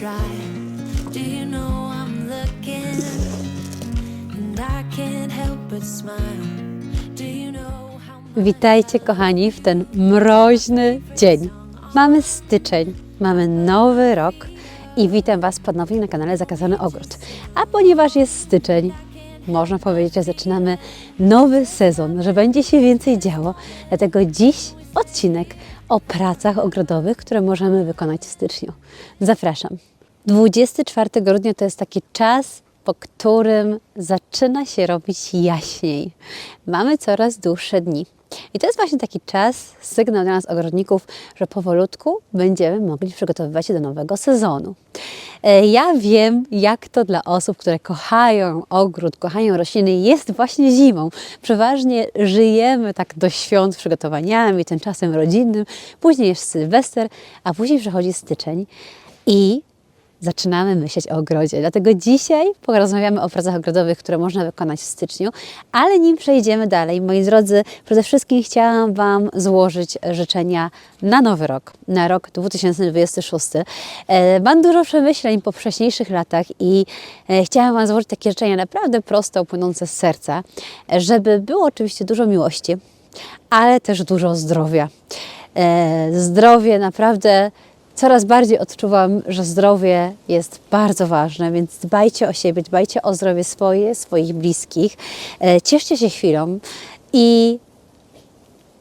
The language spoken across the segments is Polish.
dry. Do you know I'm looking? And I can't help but smile. Do you know how much Witajcie kochani w ten mroźny dzień. Mamy styczeń, mamy nowy rok i witam Was ponownie na kanale Zakazany Ogród. A ponieważ jest styczeń, można powiedzieć, że zaczynamy nowy sezon, że będzie się więcej działo, dlatego dziś odcinek o pracach ogrodowych, które możemy wykonać w styczniu. Zapraszam. 24 grudnia to jest taki czas, po którym zaczyna się robić jaśniej. Mamy coraz dłuższe dni. I to jest właśnie taki czas, sygnał dla nas ogrodników, że powolutku będziemy mogli przygotowywać się do nowego sezonu. E, Ja wiem, jak to dla osób, które kochają ogród, kochają rośliny, jest właśnie zimą. Przeważnie żyjemy tak do świąt przygotowaniami, tym czasem rodzinnym, później jest Sylwester, a później przychodzi styczeń i zaczynamy myśleć o ogrodzie. Dlatego dzisiaj porozmawiamy o pracach ogrodowych, które można wykonać w styczniu, ale nim przejdziemy dalej, moi drodzy, przede wszystkim chciałam Wam złożyć życzenia na nowy rok, na rok 2026. E, Mam dużo przemyśleń po wcześniejszych latach i e, chciałam Wam złożyć takie życzenia naprawdę prosto, płynące z serca, żeby było oczywiście dużo miłości, ale też dużo zdrowia. E, Zdrowie naprawdę coraz bardziej odczuwam, że zdrowie jest bardzo ważne, więc dbajcie o siebie, dbajcie o zdrowie swoje, swoich bliskich. E, Cieszcie się chwilą i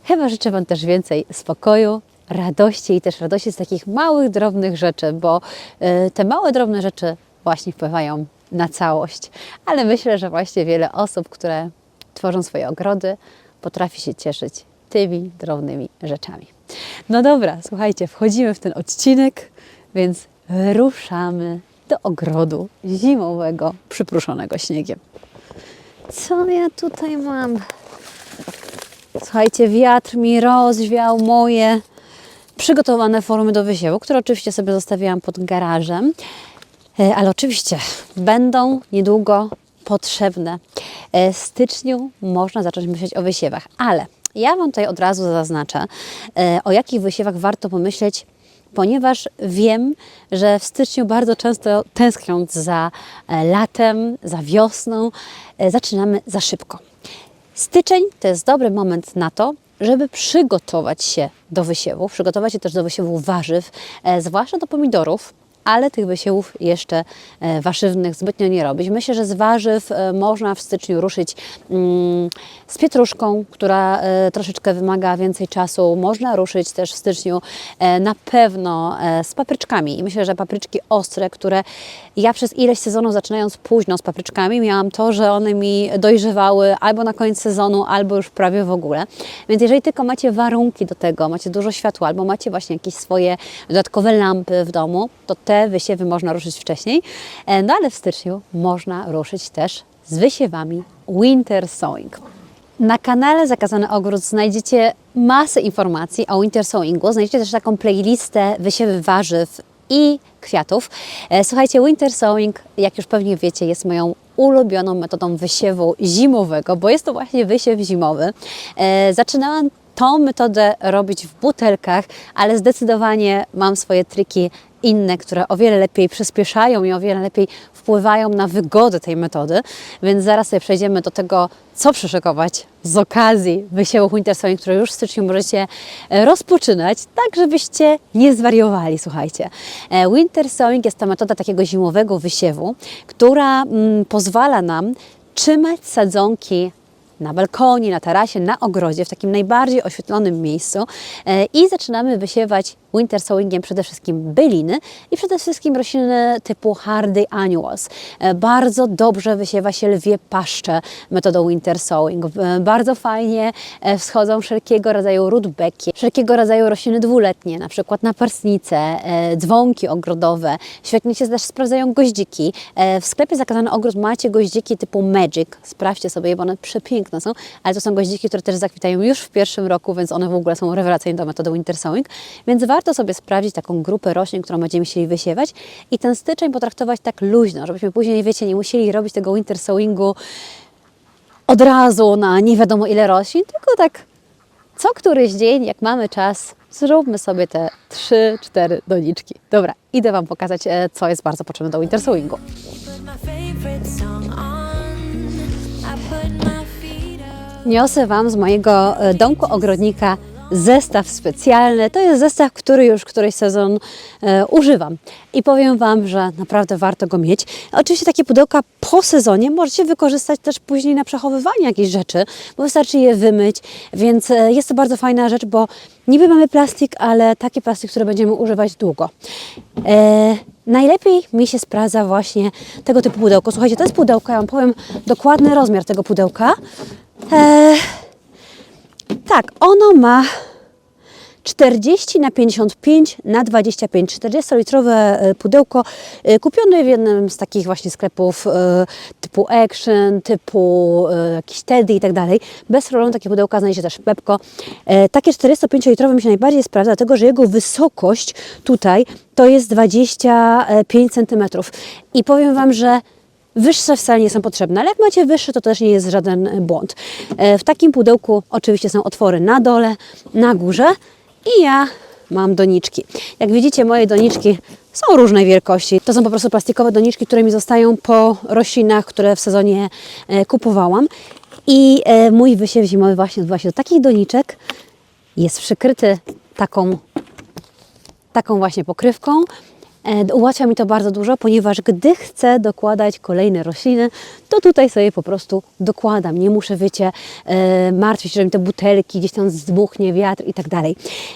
chyba życzę Wam też więcej spokoju, radości i też radości z takich małych, drobnych rzeczy, bo e, te małe, drobne rzeczy właśnie wpływają na całość. Ale myślę, że właśnie wiele osób, które tworzą swoje ogrody, potrafi się cieszyć tymi drobnymi rzeczami. No dobra, słuchajcie, wchodzimy w ten odcinek, więc ruszamy do ogrodu zimowego, przypruszonego śniegiem. Co ja tutaj mam? Słuchajcie, wiatr mi rozwiał moje przygotowane formy do wysiewu, które oczywiście sobie zostawiłam pod garażem, E, ale oczywiście będą niedługo potrzebne. E, W styczniu można zacząć myśleć o wysiewach, ale ja Wam tutaj od razu zaznaczę, e, o jakich wysiewach warto pomyśleć, ponieważ wiem, że w styczniu bardzo często tęskniąc za e, latem, za wiosną, e, zaczynamy za szybko. Styczeń to jest dobry moment na to, żeby przygotować się do wysiewów, przygotować się też do wysiewów warzyw, zwłaszcza do pomidorów, ale tych wysiewów jeszcze e, warzywnych zbytnio nie robić. Myślę, że z warzyw e, można w styczniu ruszyć mm, z pietruszką, która e, troszeczkę wymaga więcej czasu. Można ruszyć też w styczniu na pewno z papryczkami. I myślę, że papryczki ostre, które ja przez ileś sezonów zaczynając późno z papryczkami, miałam to, że one mi dojrzewały albo na koniec sezonu, albo już prawie w ogóle. Więc jeżeli tylko macie warunki do tego, macie dużo światła, albo macie właśnie jakieś swoje dodatkowe lampy w domu, to te wysiewy można ruszyć wcześniej. E, No ale w styczniu można ruszyć też z wysiewami winter sowing. Na kanale Zakazany Ogród znajdziecie masę informacji o winter sowingu. Znajdziecie też taką playlistę wysiewy warzyw i kwiatów. E, Słuchajcie, winter sowing, jak już pewnie wiecie, jest moją ulubioną metodą wysiewu zimowego, bo jest to właśnie wysiew zimowy. E, Zaczynałam tą metodę robić w butelkach, ale zdecydowanie mam swoje triki inne, które o wiele lepiej przyspieszają i o wiele lepiej wpływają na wygodę tej metody, więc zaraz sobie przejdziemy do tego, co przyszykować z okazji wysiewu winter sowing, które już w styczniu możecie e, rozpoczynać, tak żebyście nie zwariowali, słuchajcie. E, Winter sowing jest to metoda takiego zimowego wysiewu, która mm, pozwala nam trzymać sadzonki na balkonie, na tarasie, na ogrodzie, w takim najbardziej oświetlonym miejscu e, i zaczynamy wysiewać winter sowingiem przede wszystkim byliny i przede wszystkim rośliny typu hardy annuals. E, Bardzo dobrze wysiewa się lwie paszcze metodą winter sowing. E, Bardzo fajnie wschodzą wszelkiego rodzaju rudbeki, wszelkiego rodzaju rośliny dwuletnie, na przykład naparsnice, e, dzwonki ogrodowe. Świetnie się też sprawdzają goździki. W sklepie Zakazany Ogród macie goździki typu Magic. Sprawdźcie sobie, bo one przepiękne są, ale to są goździki, które też zakwitają już w pierwszym roku, więc one w ogóle są rewelacyjne do metody winter sowing. Więc warto sobie sprawdzić taką grupę roślin, którą będziemy chcieli wysiewać i ten styczeń potraktować tak luźno, żebyśmy później, wiecie, nie musieli robić tego winter sowingu od razu na nie wiadomo ile roślin, tylko tak co któryś dzień, jak mamy czas, zróbmy sobie te 3-4 doniczki. Dobra, idę Wam pokazać, e, co jest bardzo potrzebne do winter sewingu. Niosę Wam z mojego e, domku ogrodnika zestaw specjalny. To jest zestaw, który już któryś sezon e, używam. I powiem Wam, że naprawdę warto go mieć. Oczywiście takie pudełka po sezonie możecie wykorzystać też później na przechowywanie jakichś rzeczy, bo wystarczy je wymyć, więc e, jest to bardzo fajna rzecz, bo niby mamy plastik, ale taki plastik, który będziemy używać długo. E, najlepiej mi się sprawdza właśnie tego typu pudełko. Słuchajcie, to jest pudełko, ja Wam powiem dokładny rozmiar tego pudełka. E, tak, ono ma 40 na 55 na 25, 40-litrowe e, pudełko e, kupione w jednym z takich właśnie sklepów e, typu Action, typu jakiś Teddy i tak dalej. Bez problemu takie pudełka znajdzie też w Pepko. Takie 45-litrowe mi się najbardziej sprawdza, dlatego że jego wysokość tutaj to jest 25 cm. I powiem Wam, że Wyższe wcale nie są potrzebne, ale jak macie wyższe, to też nie jest żaden błąd. E, W takim pudełku oczywiście są otwory na dole, na górze i ja mam doniczki. Jak widzicie, moje doniczki są różnej wielkości. To są po prostu plastikowe doniczki, które mi zostają po roślinach, które w sezonie e, kupowałam. I e, mój wysiew zimowy właśnie odbywa się do takich doniczek. Jest przykryty taką taką właśnie pokrywką. E, Ułatwia mi to bardzo dużo, ponieważ gdy chcę dokładać kolejne rośliny, to tutaj sobie po prostu dokładam. Nie muszę, wiecie, e, martwić, że mi te butelki gdzieś tam zdmuchnie wiatr i tak dalej.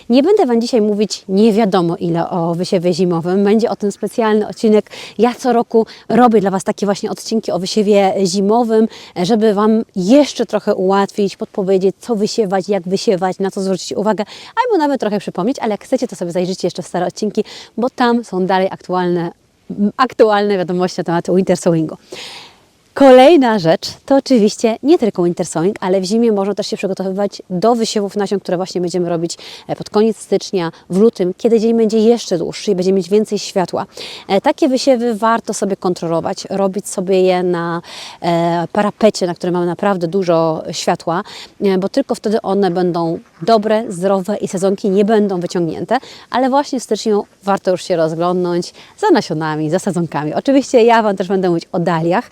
Nie będę Wam dzisiaj mówić nie wiadomo ile o wysiewie zimowym. Będzie o tym specjalny odcinek. Ja co roku robię dla Was takie właśnie odcinki o wysiewie zimowym, e, żeby Wam jeszcze trochę ułatwić, podpowiedzieć, co wysiewać, jak wysiewać, na co zwrócić uwagę, albo nawet trochę przypomnieć, ale jak chcecie, to sobie zajrzyjcie jeszcze w stare odcinki, bo tam są dalej aktualne, m, aktualne wiadomości na temat winter sewingu. Kolejna rzecz to oczywiście nie tylko winter sewing, ale w zimie można też się przygotowywać do wysiewów nasion, które właśnie będziemy robić e, pod koniec stycznia, w lutym, kiedy dzień będzie jeszcze dłuższy i będziemy mieć więcej światła. E, Takie wysiewy warto sobie kontrolować, robić sobie je na e, parapecie, na którym mamy naprawdę dużo światła, bo tylko wtedy one będą dobre, zdrowe i sezonki nie będą wyciągnięte, ale właśnie w styczniu warto już się rozglądnąć za nasionami, za sadzonkami. Oczywiście ja Wam też będę mówić o daliach.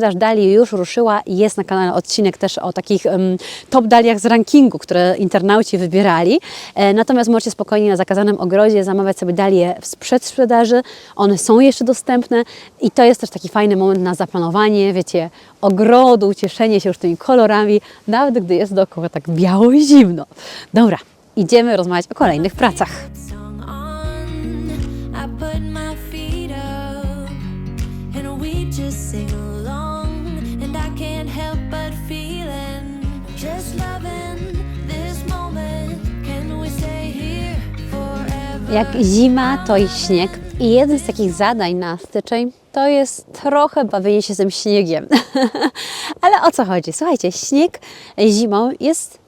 Przesprzedaż dali już ruszyła i jest na kanale odcinek też o takich em, top daliach z rankingu, które internauci wybierali. E, natomiast możecie spokojnie na zakazanym ogrodzie zamawiać sobie dalie w przedsprzedaży. One są jeszcze dostępne i to jest też taki fajny moment na zaplanowanie, wiecie, ogrodu, cieszenie się już tymi kolorami, nawet gdy jest dookoła tak biało i zimno. Dobra, idziemy rozmawiać o kolejnych pracach. Jak zima, to i śnieg. I jeden z takich zadań na styczeń to jest trochę bawienie się tym śniegiem. ale o co chodzi? Słuchajcie, śnieg zimą jest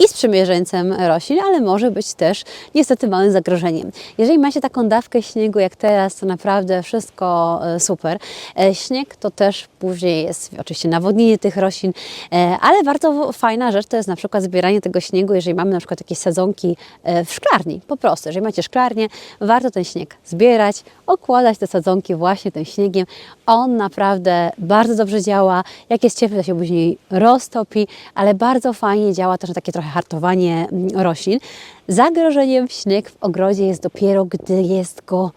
i sprzymierzeńcem roślin, ale może być też niestety małym zagrożeniem. Jeżeli macie taką dawkę śniegu jak teraz, to naprawdę wszystko e, super. E, Śnieg to też później jest oczywiście nawodnienie tych roślin, e, ale bardzo fajna rzecz to jest na przykład zbieranie tego śniegu, jeżeli mamy na przykład jakieś sadzonki w szklarni, po prostu. Jeżeli macie szklarnię, warto ten śnieg zbierać, okładać te sadzonki właśnie tym śniegiem. On naprawdę bardzo dobrze działa. Jak jest ciepły, to się później roztopi, ale bardzo fajnie działa też na takie trochę hartowanie mm, roślin. Zagrożeniem śnieg w ogrodzie jest dopiero, gdy jest go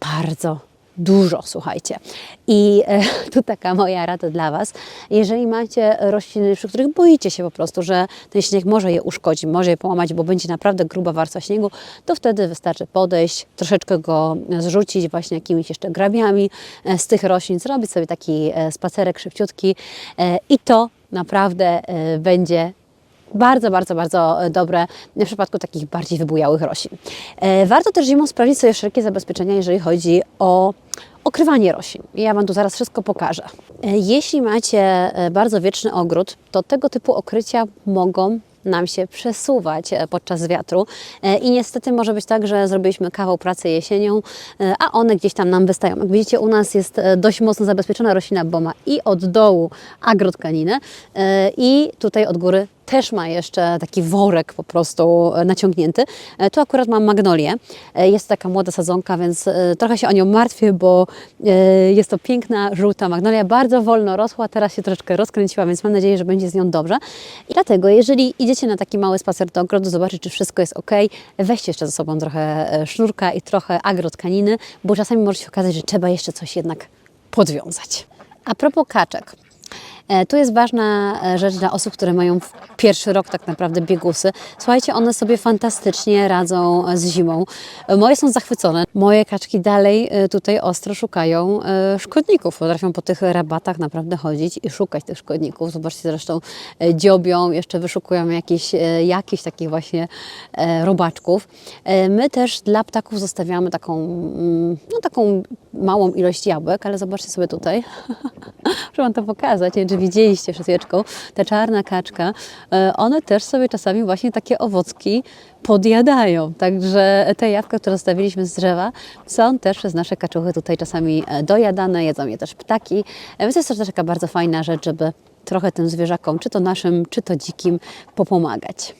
bardzo dużo, słuchajcie. I e, tu taka moja rada dla Was. Jeżeli macie rośliny, przy których boicie się po prostu, że ten śnieg może je uszkodzić, może je połamać, bo będzie naprawdę gruba warstwa śniegu, to wtedy wystarczy podejść, troszeczkę go zrzucić właśnie jakimiś jeszcze grabiami e, z tych roślin, zrobić sobie taki e, spacerek szybciutki e, i to naprawdę będzie bardzo, bardzo, bardzo dobre w przypadku takich bardziej wybujałych roślin. E, Warto też zimą sprawdzić sobie wszelkie zabezpieczenia, jeżeli chodzi o okrywanie roślin. Ja Wam tu zaraz wszystko pokażę. E, Jeśli macie e, bardzo wieczny ogród, to tego typu okrycia mogą nam się przesuwać e, podczas wiatru E, i niestety może być tak, że zrobiliśmy kawał pracy jesienią, e, a one gdzieś tam nam wystają. Jak widzicie, u nas jest e, dość mocno zabezpieczona roślina, bo ma i od dołu agrotkaninę e, i tutaj od góry też ma jeszcze taki worek po prostu e, naciągnięty. E, Tu akurat mam magnolię. E, Jest taka młoda sadzonka, więc trochę się o nią martwię, bo jest to piękna, żółta magnolia. Bardzo wolno rosła, teraz się troszeczkę rozkręciła, więc mam nadzieję, że będzie z nią dobrze. I dlatego, jeżeli idziecie na taki mały spacer do ogrodu, zobaczyć, czy wszystko jest ok, weźcie jeszcze ze sobą trochę sznurka i trochę agrotkaniny, bo czasami może się okazać, że trzeba jeszcze coś jednak podwiązać. A propos kaczek. E, Tu jest ważna e, rzecz dla osób, które mają pierwszy rok tak naprawdę biegusy. Słuchajcie, one sobie fantastycznie radzą e, z zimą. Moje są zachwycone. Moje kaczki dalej tutaj ostro szukają szkodników. Potrafią po tych rabatach naprawdę chodzić i szukać tych szkodników. Zobaczcie zresztą dziobią, jeszcze wyszukują jakieś, jakichś takich właśnie robaczków. My też dla ptaków zostawiamy taką, mm, no, taką małą ilość jabłek, ale zobaczcie sobie tutaj. Muszę Wam to pokazać, nie wiem, czy widzieliście przed ta czarna kaczka, e, one też sobie czasami właśnie takie owocki podjadają. Także te jabłka, które zostawiliśmy z drzewa, są też przez nasze kaczuchy tutaj czasami e, dojadane, jedzą je też ptaki. E, Więc jest też taka bardzo fajna rzecz, żeby trochę tym zwierzakom, czy to naszym, czy to dzikim, popomagać.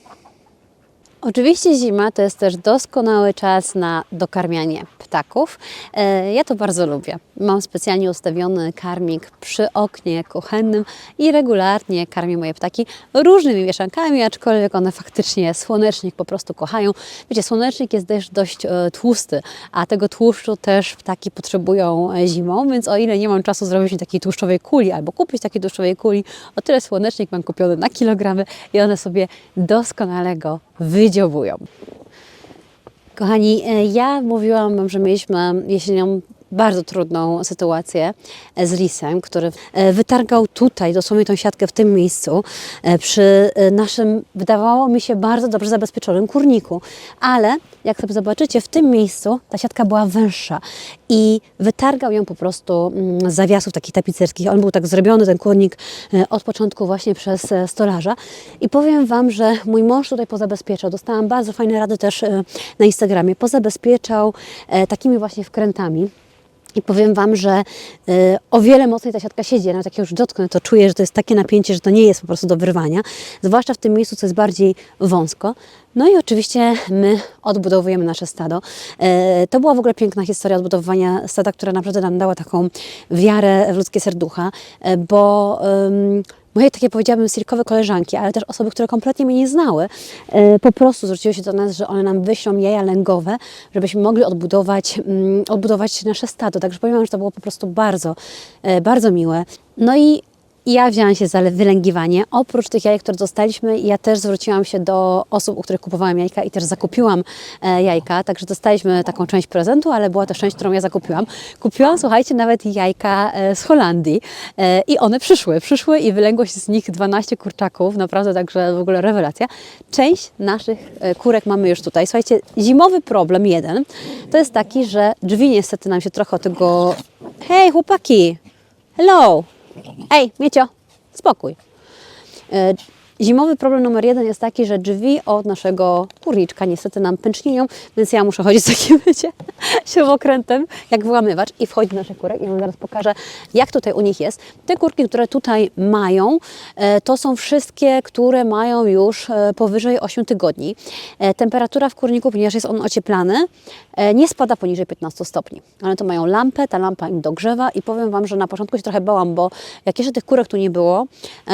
Oczywiście zima to jest też doskonały czas na dokarmianie ptaków. E, Ja to bardzo lubię. Mam specjalnie ustawiony karmik przy oknie kuchennym i regularnie karmię moje ptaki różnymi mieszankami, aczkolwiek one faktycznie słonecznik po prostu kochają. Wiecie, słonecznik jest też dość e, tłusty, a tego tłuszczu też ptaki potrzebują e, zimą, więc o ile nie mam czasu zrobić takiej tłuszczowej kuli albo kupić takiej tłuszczowej kuli, o tyle słonecznik mam kupiony na kilogramy i one sobie doskonale go wydziobują. Kochani, e, ja mówiłam że mieliśmy jesienią bardzo trudną sytuację e, z lisem, który e, wytargał tutaj, dosłownie tą siatkę w tym miejscu, e, przy naszym, wydawało mi się, bardzo dobrze zabezpieczonym kurniku. Ale jak sobie zobaczycie, w tym miejscu ta siatka była węższa i wytargał ją po prostu mm, z zawiasów takich tapicerskich. On był tak zrobiony, ten kurnik, od początku właśnie przez stolarza. I powiem Wam, że mój mąż tutaj pozabezpieczał. Dostałam bardzo fajne rady też na Instagramie. Pozabezpieczał takimi właśnie wkrętami. I powiem Wam, że y, o wiele mocniej ta siatka siedzi. Ja Nawet jak już dotknę, to czuję, że to jest takie napięcie, że to nie jest po prostu do wyrwania. Zwłaszcza w tym miejscu, co jest bardziej wąsko. No i oczywiście my odbudowujemy nasze stado. E, to była w ogóle piękna historia odbudowywania stada, która naprawdę nam dała taką wiarę w ludzkie serducha, e, bo... moje takie powiedziałabym silkowe koleżanki, ale też osoby, które kompletnie mnie nie znały, e, po prostu zwróciły się do nas, że one nam wyślą jaja lęgowe, żebyśmy mogli odbudować, mm, odbudować nasze stado. Także powiem wam, że to było po prostu bardzo, e, bardzo miłe. No i ja wzięłam się za wylęgiwanie. Oprócz tych jajek, które dostaliśmy, ja też zwróciłam się do osób, u których kupowałam jajka i też zakupiłam e, jajka. Także dostaliśmy taką część prezentu, ale była też część, którą ja zakupiłam. Kupiłam, słuchajcie, nawet jajka e, z Holandii e, i one przyszły. Przyszły i wylęgło się z nich 12 kurczaków. Naprawdę także w ogóle rewelacja. Część naszych kurek mamy już tutaj. Słuchajcie, zimowy problem jeden to jest taki, że drzwi niestety nam się trochę tego... Hej, chłopaki! Hello! Ej, Miecio, spokój. Zimowy problem numer jeden jest taki, że drzwi od naszego kurniczka niestety nam pęcznieją, więc ja muszę chodzić z takim, wiecie, śrubokrętem, jak wyłamywacz i wchodzić do naszych kurek. I Wam zaraz pokażę, jak tutaj u nich jest. Te kurki, które tutaj mają, e, to są wszystkie, które mają już e, powyżej 8 tygodni. E, Temperatura w kurniku, ponieważ jest on ocieplany, nie spada poniżej 15 stopni. One to mają lampę, ta lampa im dogrzewa i powiem Wam, że na początku się trochę bałam, bo jak jeszcze tych kurek tu nie było,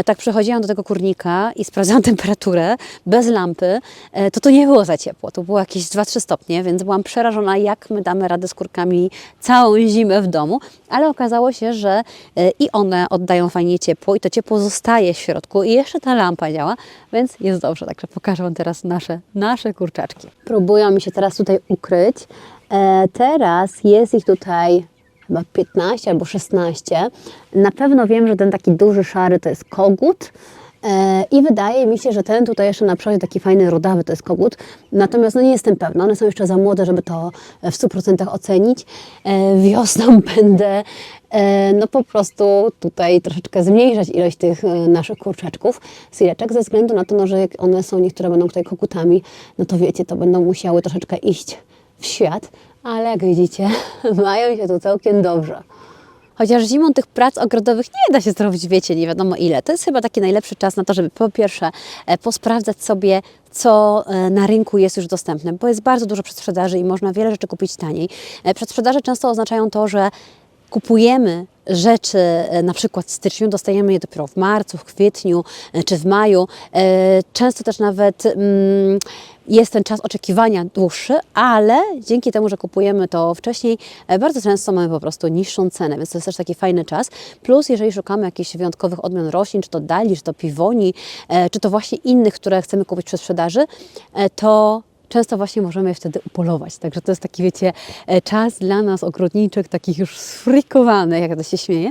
tak przychodziłam do tego kurnika i sprawdzałam temperaturę bez lampy, e, to to nie było za ciepło. To było jakieś 2-3 stopnie, więc byłam przerażona, jak my damy radę z kurkami całą zimę w domu, ale okazało się, że e, i one oddają fajnie ciepło i to ciepło zostaje w środku i jeszcze ta lampa działa, więc jest dobrze. Także pokażę Wam teraz nasze, nasze kurczaczki. Próbują mi się teraz tutaj ukryć. E, teraz jest ich tutaj chyba 15 albo 16. Na pewno wiem, że ten taki duży szary to jest kogut. I wydaje mi się, że ten tutaj jeszcze na przodzie taki fajny, rodawy to jest kogut. Natomiast no nie jestem pewna, one są jeszcze za młode, żeby to w 100% ocenić. E, Wiosną będę e, no po prostu tutaj troszeczkę zmniejszać ilość tych e, naszych kurczaczków, sileczek, ze względu na to, no, że jak one są, niektóre będą tutaj kokutami, no to wiecie, to będą musiały troszeczkę iść w świat, ale jak widzicie, mają się tu całkiem dobrze. Chociaż zimą tych prac ogrodowych nie da się zrobić, wiecie, nie wiadomo ile. To jest chyba taki najlepszy czas na to, żeby po pierwsze e, posprawdzać sobie, co e, na rynku jest już dostępne, bo jest bardzo dużo przedsprzedaży i można wiele rzeczy kupić taniej. E, Przedsprzedaże często oznaczają to, że kupujemy rzeczy na przykład w styczniu, dostajemy je dopiero w marcu, w kwietniu czy w maju. Często też nawet mm, jest ten czas oczekiwania dłuższy, ale dzięki temu, że kupujemy to wcześniej, e, bardzo często mamy po prostu niższą cenę, więc to jest też taki fajny czas. Plus, jeżeli szukamy jakichś wyjątkowych odmian roślin, czy to dali, czy to piwoni, e, czy to właśnie innych, które chcemy kupić przy sprzedaży, e, to często właśnie możemy je wtedy upolować. Także to jest taki, wiecie, czas dla nas ogrodniczych, takich już sfrykowanych, jak to się śmieje,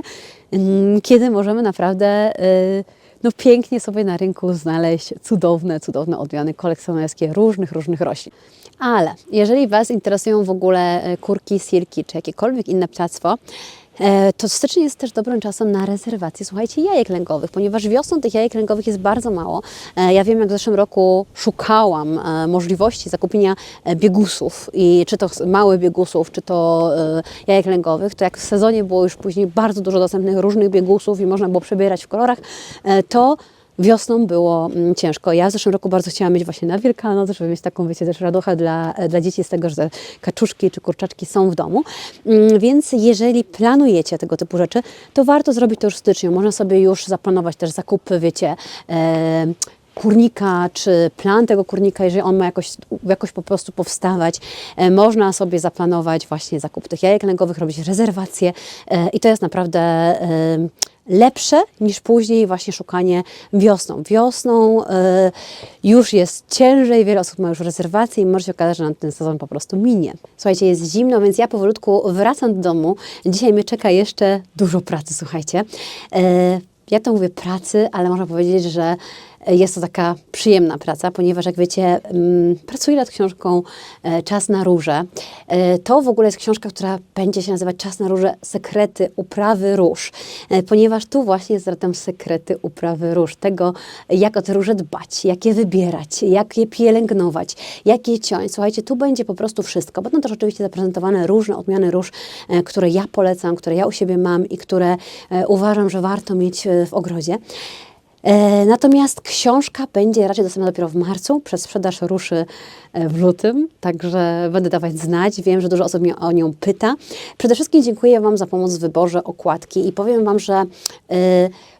mm, kiedy możemy naprawdę e, no, pięknie sobie na rynku znaleźć cudowne, cudowne odmiany kolekcjonerskie różnych, różnych roślin. Ale jeżeli Was interesują w ogóle e, kurki, silki czy jakiekolwiek inne ptactwo, to styczeń jest też dobrym czasem na rezerwację, słuchajcie, jajek lęgowych, ponieważ wiosną tych jajek lęgowych jest bardzo mało. E, Ja wiem, jak w zeszłym roku szukałam e, możliwości zakupienia e, biegusów, i czy to małych biegusów, czy to e, jajek lęgowych, to jak w sezonie było już później bardzo dużo dostępnych różnych biegusów i można było przebierać w kolorach, e, to Wiosną było mm, ciężko. Ja w zeszłym roku bardzo chciałam mieć właśnie na Wielkanoc, żeby mieć taką, wiecie, też radochę dla, dla dzieci z tego, że kaczuszki czy kurczaczki są w domu. Mm, Więc jeżeli planujecie tego typu rzeczy, to warto zrobić to już w styczniu. Można sobie już zaplanować też zakupy, wiecie, e, kurnika, czy plan tego kurnika, jeżeli on ma jakoś, jakoś po prostu powstawać, e, można sobie zaplanować właśnie zakup tych jajek lęgowych, robić rezerwacje e, i to jest naprawdę e, lepsze niż później właśnie szukanie wiosną. Wiosną e, już jest ciężej, wiele osób ma już rezerwacje i może się okazać, że nam ten sezon po prostu minie. Słuchajcie, jest zimno, więc ja powolutku wracam do domu. Dzisiaj mnie czeka jeszcze dużo pracy, słuchajcie. E, ja to mówię pracy, ale można powiedzieć, że jest to taka przyjemna praca, ponieważ jak wiecie, mm, pracuję nad książką e, Czas na róże. E, To w ogóle jest książka, która będzie się nazywać Czas na róże Sekrety uprawy róż, E, ponieważ tu właśnie jest zatem sekrety uprawy róż, tego jak o te róże dbać, jak je wybierać, jak je pielęgnować, jak je ciąć. Słuchajcie, tu będzie po prostu wszystko. Będą też oczywiście zaprezentowane różne odmiany róż, które ja polecam, które ja u siebie mam i które uważam, że warto mieć w ogrodzie. E, Natomiast książka będzie raczej dostępna dopiero w marcu. Przedsprzedaż ruszy e, w lutym, także będę dawać znać. Wiem, że dużo osób mnie o nią pyta. Przede wszystkim dziękuję Wam za pomoc w wyborze okładki i powiem Wam, że e,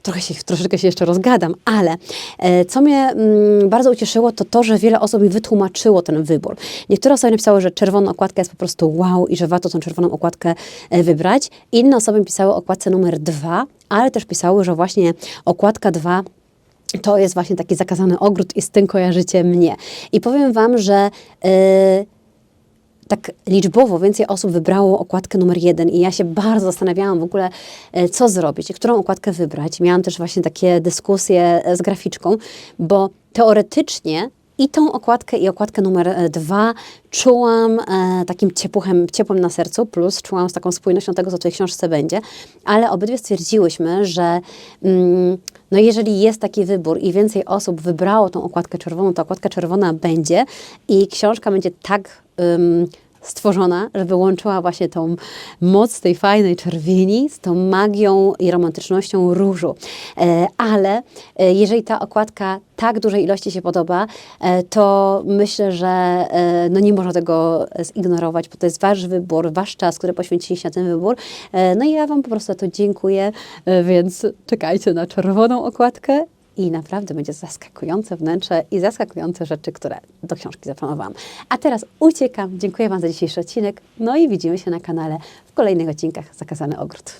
trochę się, troszeczkę się jeszcze rozgadam, ale e, co mnie mm, bardzo ucieszyło, to to, że wiele osób mi wytłumaczyło ten wybór. Niektóre osoby napisały, że czerwona okładka jest po prostu wow i że warto tą czerwoną okładkę e, wybrać. Inne osoby pisały okładce numer dwa, ale też pisały, że właśnie okładka 2 to jest właśnie taki zakazany ogród i z tym kojarzycie mnie. I powiem Wam, że yy, tak liczbowo więcej osób wybrało okładkę numer jeden i ja się bardzo zastanawiałam w ogóle, e, co zrobić i którą okładkę wybrać. Miałam też właśnie takie dyskusje e, z graficzką, bo teoretycznie i tą okładkę, i okładkę numer e, dwa czułam e, takim ciepłuchem, ciepłem na sercu, plus czułam z taką spójnością tego, co w tej książce będzie, ale obydwie stwierdziłyśmy, że mm, no jeżeli jest taki wybór i więcej osób wybrało tą okładkę czerwoną, to okładka czerwona będzie i książka będzie tak ym, stworzona, żeby łączyła właśnie tą moc tej fajnej czerwieni z tą magią i romantycznością różu. E, ale e, jeżeli ta okładka tak dużej ilości się podoba, e, to myślę, że no nie można tego zignorować, bo to jest wasz wybór, wasz czas, który poświęciliście na ten wybór. No i ja wam po prostu to dziękuję, więc czekajcie na czerwoną okładkę i naprawdę będzie zaskakujące wnętrze i zaskakujące rzeczy, które do książki zaplanowałam. A teraz uciekam. Dziękuję Wam za dzisiejszy odcinek. No i widzimy się na kanale w kolejnych odcinkach Zakazany Ogród.